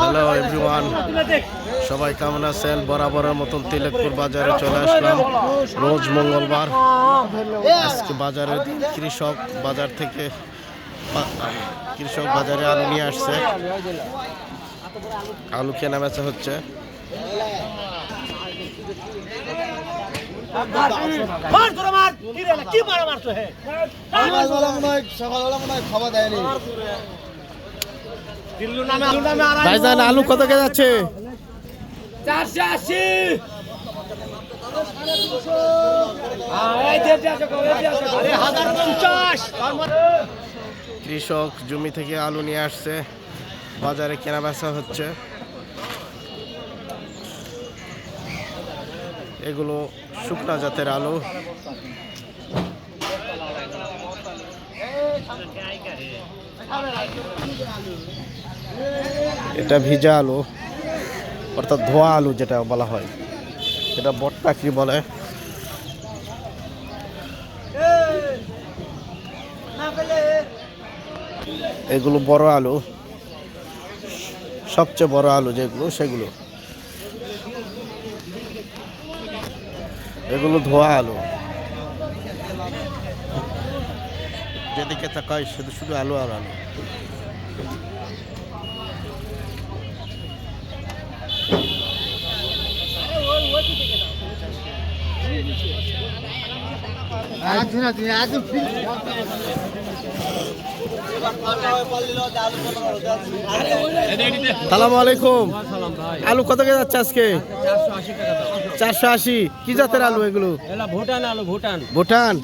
Hello everyone সবাই কেমন আছেন? বরাবরের মতন তিলেকপুর বাজারে চলে আসলাম। রোজ মঙ্গলবার। আজকে বাজারে কৃষক বাজার থেকে কৃষক বাজারে আলু নিয়ে আসছে। আলু কেনা বেচা হচ্ছে। সকালবেলা মনে হয় খাবার দেয়নি দিল্লু নামে আলু নামে আর ভাইজান আলু কত কে যাচ্ছে? চারশো আশি। মানে কৃষক জমি থেকে আলু নিয়ে আসছে। বাজারে কেনা বেচা হচ্ছে। এগুলো শুকনা জাতের আলু। এটা ভিজা আলু, অর্থাৎ ধোয়া আলু যেটা বলা হয়। এটা বট্টা কি বলে? এগুলো বড় আলু। সবচেয়ে বড় আলু যেগুলো, সেগুলো। এগুলো ধোয়া আলু। যেদিকে তাকাই শুধু শুধু আলো আর আলু। সালাম আলাইকুম। আলু কত কে যাচ্ছে আজকে? চারশো আশি। কি জাতের আলু এগুলো? ভুটান। আলু ভুটান ভুটান।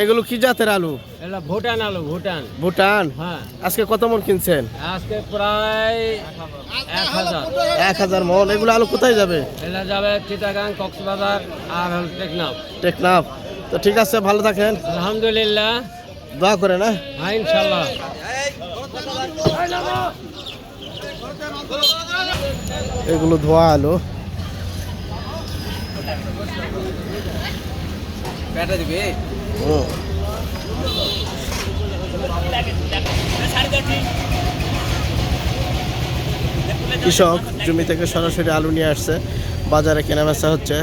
এগুলো কি জাতের আলু? এলা ভুটান আলু ভুটান। ভুটান? হ্যাঁ। আজকে কত মন কিনছেন? আজকে প্রায় এক হাজার। এক হাজার মন। এগুলো আলু কোথায় যাবে? এলা যাবে চিটাগাং কক্সবাজার আর টেকনাফ। টেকনাফ। তো ঠিক আছে ভালো থাকেন। আলহামদুলিল্লাহ। দোয়া করে না হ্যাঁ ইনশাল্লাহ। এগুলো ধোয়া আলু। হুম। কৃষক জমি থেকে সরাসরি আলু নিয়ে আসছে। বাজারে কেনা বেচা হচ্ছে।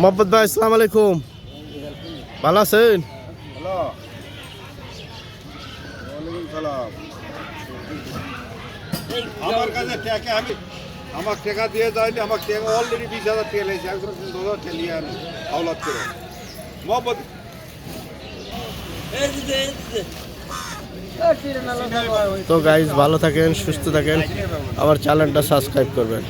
মোহাম্মদ ভাই, আসসালামু আলাইকুম। ভালো আছেন? হ্যালো। ওয়ালাইকুম সালাম। আমার কাছে টাকা আমি আমার টাকা দিয়ে যায়নি আমার টাকা অলরেডি বিশ হাজার টাকা লেগেছে একজন দশ হাজার টাকা নিয়ে আমি আওলাদ করে। মোহাম্মদ। তো গাইজ ভালো থাকেন সুস্থ থাকেন। আমার চ্যানেলটা সাবস্ক্রাইব করবেন।